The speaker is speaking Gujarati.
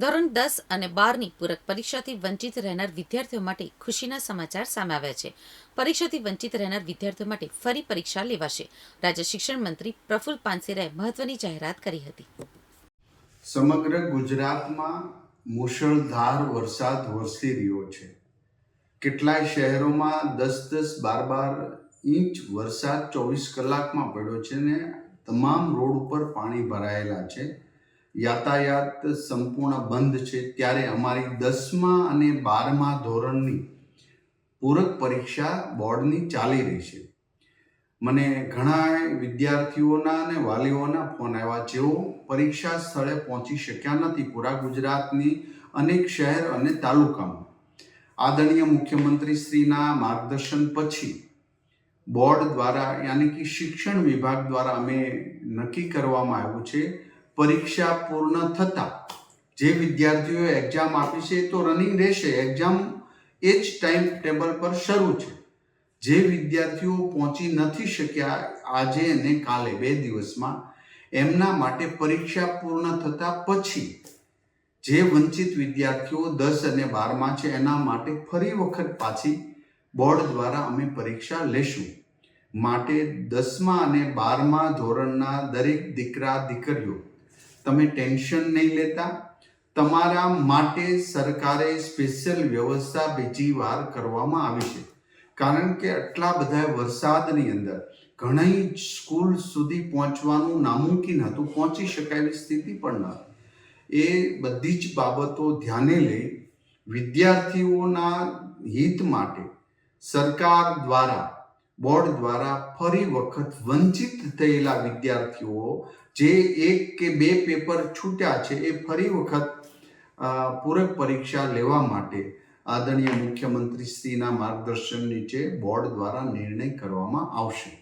ધોરણ દસ અને બારની પૂરક પરીક્ષાથી વંચિત રહેનાર વિદ્યાર્થીઓ માટે ખુશીના સમાચાર સામે આવ્યા છે. પરીક્ષાથી વંચિત રહેનાર વિદ્યાર્થીઓ માટે ફરી પરીક્ષા લેવાશે. રાજ્ય શિક્ષણ મંત્રી પ્રફુલ પાનસેરાએ મહત્વની જાહેરાત કરી હતી. સમગ્ર ગુજરાતમાં મુશળધાર વરસાદ વરસી રહ્યો છે. કેટલાય શહેરોમાં દસ દસ બાર બાર ઇંચ વરસાદ ચોવીસ કલાકમાં પડ્યો છે ને તમામ રોડ ઉપર પાણી ભરાયેલા છે. યાતાયાત સંપૂર્ણ બંધ છે ત્યારે અમારી દસમા અને બારમા ધોરણની પૂરક પરીક્ષા બોર્ડની ચાલી રહી છે. મને ઘણા વિદ્યાર્થીઓના અને વાલીઓના ફોન આવ્યા, જેઓ પરીક્ષા સ્થળે પહોંચી શક્યા નથી, પૂરા ગુજરાતની અનેક શહેર અને તાલુકામાં. આદરણીય મુખ્યમંત્રી શ્રીના માર્ગદર્શન પછી બોર્ડ દ્વારા, યાની કે શિક્ષણ વિભાગ દ્વારા, અમે નક્કી કરવામાં આવ્યું છે પરીક્ષા પૂર્ણ થતાં જે વિદ્યાર્થીઓએ એક્ઝામ આપી છે તો રનિંગ રહેશે. એક્ઝામ એ જ ટાઈમ ટેબલ પર શરૂ છે. જે વિદ્યાર્થીઓ પહોંચી નથી શક્યા આજે અને કાલે બે દિવસમાં, એમના માટે પરીક્ષા પૂર્ણ થતાં પછી જે વંચિત વિદ્યાર્થીઓ દસ અને બારમાં છે, એના માટે ફરી વખત પાછી બોર્ડ દ્વારા અમે પરીક્ષા લેશું. માટે દસમા અને બારમા ધોરણના દરેક દીકરા દીકરીઓ તમે ટેન્શન નહીં લેતા. તમારા માટે સરકારે સ્પેશિયલ વ્યવસ્થા બીજી વાર કરવામાં આવી છે. કારણ કે આટલા બધા વરસાદની અંદર ઘણી સ્કૂલ સુધી પહોંચવાનું નામુમકિન હતું. પહોંચી શકાય એવી સ્થિતિ પણ ન એ બધી જ બાબતો ધ્યાને લઈ વિદ્યાર્થીઓના હિત માટે સરકાર દ્વારા બોર્ડ દ્વારા ફરી વખત વંચિત થયેલા વિદ્યાર્થીઓ જે એક કે બે પેપર છૂટ્યા છે, એ ફરી વખત પૂરક પરીક્ષા લેવા માટે આદરણીય મુખ્યમંત્રી શ્રીના માર્ગદર્શન નીચે બોર્ડ દ્વારા નિર્ણય કરવામાં આવશે.